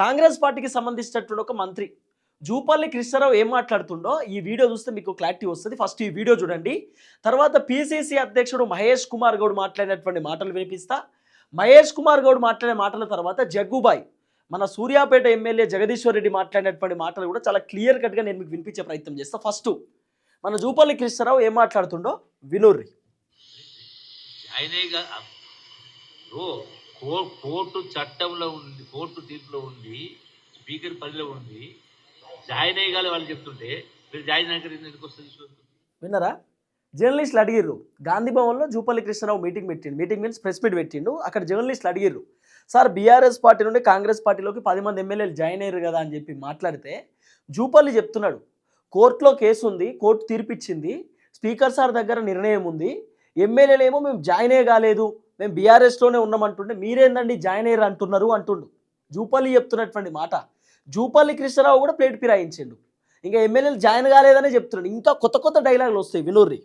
కాంగ్రెస్ పార్టీకి సంబంధించినటువంటి ఒక మంత్రి. జూపల్లి కృష్ణారావు ఏం మాట్లాడుతుండో ఈ వీడియో చూస్తే మీకు క్లారిటీ వస్తుంది. ఫస్ట్ ఈ వీడియో చూడండి. తర్వాత పిసిసి అధ్యక్షుడు మహేష్ కుమార్ గౌడ్ మాట్లాడినటువంటి మాటలు వినిపిస్తా. మహేష్ కుమార్ గౌడ్ మాట్లాడే మాటల తర్వాత జగ్గుబాయ్ మన సూర్యాపేట ఎమ్మెల్యే జగదీశ్వర్ రెడ్డి మాట్లాడినటువంటి మాటలు కూడా చాలా క్లియర్ కట్గా నేను మీకు వినిపించే ప్రయత్నం చేస్తా. ఫస్ట్ మన జూపల్లి కృష్ణారావు ఏం మాట్లాడుతుండో వినూర్రి. ఆయనే ఓ కోర్టు చట్టంలో ఉంది కోర్టు తీర్పులో ఉంది స్పీకర్ పనిలో ఉంది జాయిన్ అయ్యగాలి వాళ్ళు చెప్తుంటే మీరు జాయిన్ ఎందుకు వస్తుంది విన్నారా? జర్నలిస్టులు అడిగిర్రు గాంధీ భవన్లో జూపల్లి కృష్ణారావు మీటింగ్ పెట్టిండు మీటింగ్ మీన్స్ ప్రెస్ మీట్ పెట్టిండు అక్కడ జర్నలిస్టులు అడిగిర్రు సార్ బీఆర్ఎస్ పార్టీ నుండి కాంగ్రెస్ పార్టీలోకి పది మంది ఎమ్మెల్యేలు జాయిన్ అయ్యారు కదా అని చెప్పి మాట్లాడితే జూపల్లి చెప్తున్నాడు కోర్టులో కేసు ఉంది కోర్టు తీర్పిచ్చింది స్పీకర్ సార్ దగ్గర నిర్ణయం ఉంది ఎమ్మెల్యేలు ఏమో మేము జాయిన్ అయ్యే కాలేదు మేము బీఆర్ఎస్లోనే ఉన్నామంటుండే మీరేందండి జాయిన్ అయ్యారు అంటున్నారు? అంటుండు. జూపల్లి చెప్తున్నటువంటి మాట. జూపల్లి కృష్ణారావు కూడా ప్లేట్ పిరాయించిండు ఇంకా ఎమ్మెల్యేలు జాయిన్ కాలేదనే చెప్తున్నాడు ఇంకా కొత్త కొత్త డైలాగులు వస్తాయి వినూర్రి.